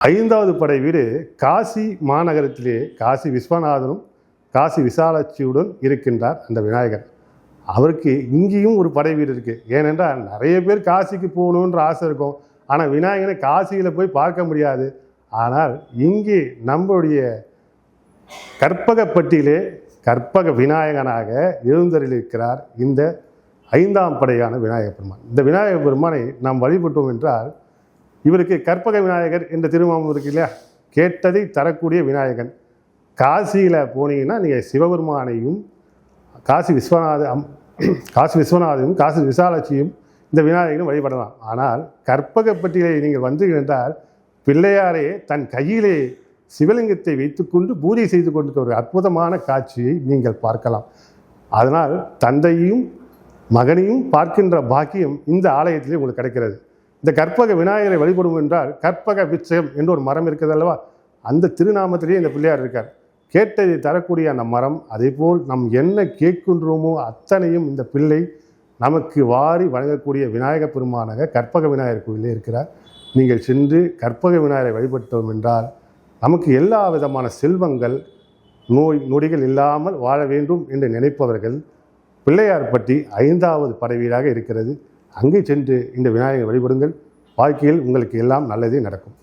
ஐந்தாவது படை வீடு காசி மாநகரத்திலே காசி விஸ்வநாதனும் காசி விசாலாட்சியுடன் இருக்கின்றார் அந்த விநாயகர். அவருக்கு இங்கேயும் ஒரு படை வீடு இருக்குது ஏனென்றால் நிறைய பேர் காசிக்கு போகணுன்ற ஆசை இருக்கும். ஆனால் விநாயகனை காசியில் போய் பார்க்க முடியாது. ஆனால் இங்கே நம்முடைய கற்பகப்பட்டியிலே கற்பக விநாயகனாக எழுந்தருளிருக்கிறார் இந்த ஐந்தாம் படையான விநாயகப் பெருமான். இந்த விநாயகப் பெருமானை நாம் வழிபட்டோம் என்றால் இவருக்கு கற்பக விநாயகர் என்ற திருமாமம் இருக்கு இல்லையா? கேட்டதை தரக்கூடிய விநாயகன். காசியில் போனீங்கன்னா நீங்கள் சிவபெருமானையும் காசி விஸ்வநாத அம் காசி விஸ்வநாதையும் காசி விசாலாட்சியும் இந்த விநாயகரும் வழிபடலாம். ஆனால் கற்பகப்பட்டியிலே நீங்கள் வந்து என்றால் பிள்ளையாரே தன் கையிலே சிவலிங்கத்தை வைத்துக்கொண்டு பூஜை செய்து கொண்டு ஒரு அற்புதமான காட்சியை நீங்கள் பார்க்கலாம். அதனால் தந்தையும் மகனையும் பார்க்கின்ற பாக்கியம் இந்த ஆலயத்திலே உங்களுக்கு கிடைக்கிறது. இந்த கற்பக விநாயகரை வழிபடும் என்றால் கற்பக விச்சயம் என்று ஒரு மரம் இருக்குது அல்லவா? அந்த திருநாமத்திலேயே இந்த பிள்ளையார் இருக்கார். கேட்டதை தரக்கூடிய அந்த மரம் அதேபோல் நம் என்ன கேட்கின்றோமோ அத்தனையும் இந்த பிள்ளை நமக்கு வாரி வழங்கக்கூடிய விநாயக பெருமானாக கற்பக விநாயகர் கோயிலே இருக்கிறார். நீங்கள் சென்று கற்பக விநாயகரை வழிபட்டோம் என்றால் நமக்கு எல்லா விதமான செல்வங்கள் நோய் நொடிகள் இல்லாமல் வாழ வேண்டும் என்று நினைப்பவர்கள் பிள்ளையார் பற்றி ஐந்தாவது படைவீடாக இருக்கிறது. அங்கே சென்று இந்த விநாயகரை வழிபடுங்கள். வாழ்க்கையில் உங்களுக்கு எல்லாம் நல்லதே நடக்கும்.